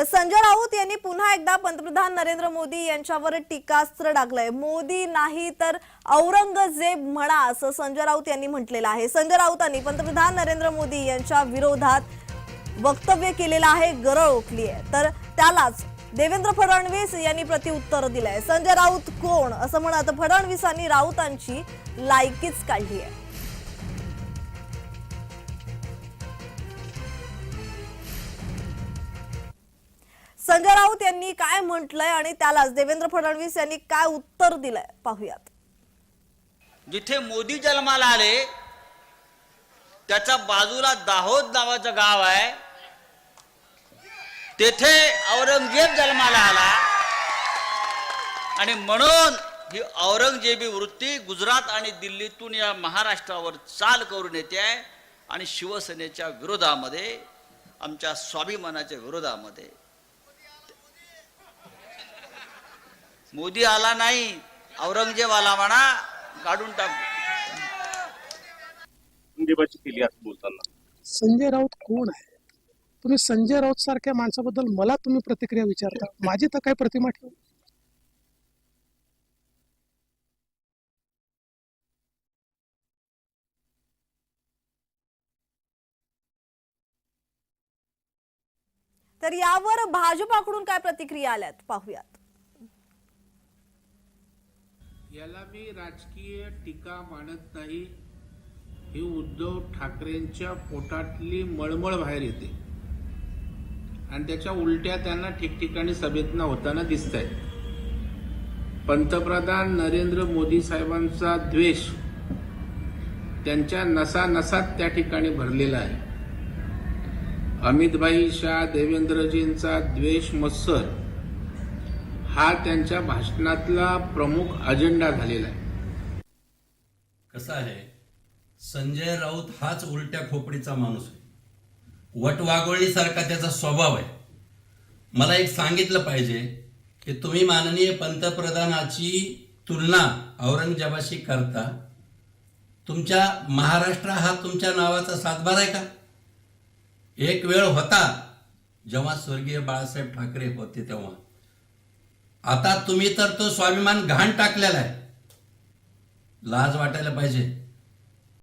तर संजय राऊत यांनी पुन्हा एकदा पंतप्रधान नरेंद्र मोदी यांच्यावर टीकास्त्र टाकलंय. मोदी नाही तर औरंगजेब म्हणा असं संजय राऊत यांनी म्हटलेलं आहे. संजय राऊतांनी पंतप्रधान नरेंद्र मोदी यांच्या विरोधात वक्तव्य केलेलं आहे गरळ ओकली आहे. तर त्यालाच देवेंद्र फडणवीस यांनी प्रत्युत्तर दिलंय. संजय राऊत कोण? असं म्हणत फडणवीसांनी राऊतांची लायकीच काढली आहे. संजय राऊत यांनी काय म्हटलंय आणि त्यालाच देवेंद्र फडणवीस यांनी काय उत्तर दिलंय? पाहूयात. जिथे मोदी जन्माला आले त्याच्या बाजूला दाहोद नावाचं गाव आहे. तेथे औरंगजेब जन्माला आला. आणि म्हणून ही औरंगजेबी वृत्ती गुजरात आणि दिल्लीतून या महाराष्ट्रावर चाल करून येते आहे आणि शिवसेनेच्या विरोधामध्ये आमच्या स्वाभिमानाच्या विरोधामध्ये मोदी आला नाही औरंगजेब आला म्हणा काढून टाकू. केली असं बोलताना. संजय राऊत कोण आहे? तुम्ही संजय राऊत सारख्या माणसाबद्दल मला तुम्ही प्रतिक्रिया विचारता. माझी तर काय प्रतिमा ठेव? तर यावर भाजपाकडून काय प्रतिक्रिया आल्यात? पाहूयात. याला मी राजकीय टीका मानत नाही. ही उद्धव ठाकरेंच्या पोटातली मळमळ बाहेर येते. आणि त्याच्या उलट्या त्यांना ठिकठिकाणी सभेतना होताना दिसत आहेत पंतप्रधान नरेंद्र मोदी साहेबांचा द्वेष त्यांच्या नसा नसात त्या ठिकाणी भरलेला आहे. अमितभाई शाह देवेंद्रजींचा द्वेष मत्सर हा त्यांच्या भाषणातला प्रमुख अजेंडा झालेला आहे. कसं आहे? संजय राऊत हाच उलट्या खोपडीचा माणूस आहे. वटवागोळीसारखा त्याचा स्वभाव आहे. मला एक सांगितलं पाहिजे की तुम्ही माननीय पंतप्रधानाची तुलना औरंगजेबाशी करता. तुमच्या महाराष्ट्र हा तुमच्या नावाचा सातबार आहे का? एक वेळ होता जेव्हा स्वर्गीय बाळासाहेब ठाकरे होते तेव्हा. आता तुम्ही तर तो स्वाभिमान घाण टाकलेला आहे. लाज वाटायला पाहिजे.